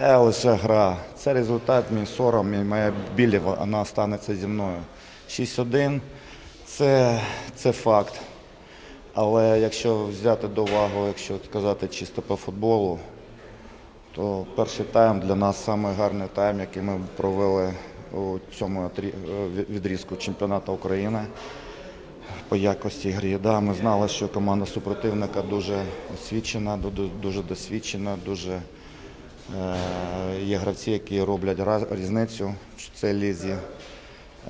Це лише гра. Це результат, мій сором, і моя біль, вона станеться зі мною. 6-1 це, це факт. Але якщо взяти до уваги, якщо сказати чисто по футболу, то перший тайм для нас самий гарний тайм, який ми провели у цьому е, від- відрізку чемпіонату України по якості гри. Да, ми знали, що команда супротивника дуже освічена, дуже досвідчена, дуже є гравці, які роблять різницю в цій лізі.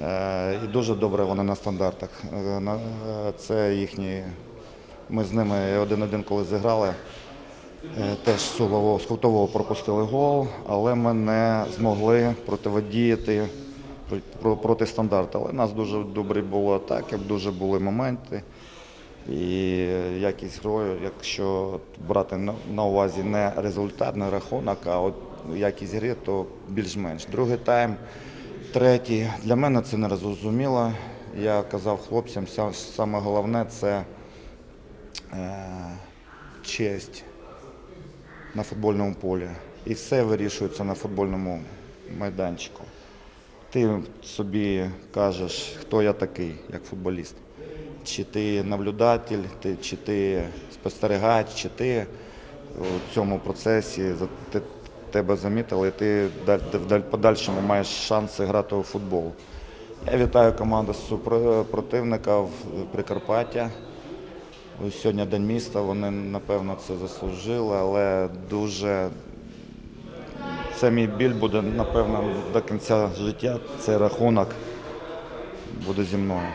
Е, і дуже добре вони на стандартах. Е, е, це їхні. Ми з ними один-один, коли зіграли. Е, Теж з кутового пропустили гол, але ми не змогли противодіяти проти стандарту. Але у нас дуже добрі були атаки, дуже були моменти. І якість грою, якщо брати на- увазі не результат, не рахунок, а от якість гри, то більш-менш. Другий тайм, третій. Для мене це не зрозуміло. Я казав хлопцям, саме головне це е, честь на футбольному полі. І все вирішується на футбольному майданчику. Ти собі кажеш, хто я такий, як футболіст. Чи ти наблюдатель, ти, чи ти спостерігач, чи ти у цьому процесі те- тебе замітили, і ти в подальшому маєш шанси грати у футбол. Я вітаю команду супро- противника в Прикарпаття. Сьогодні День міста, вони напевно це заслужили, але дуже це мій біль буде, напевно, до кінця життя. Цей рахунок буде зі мною.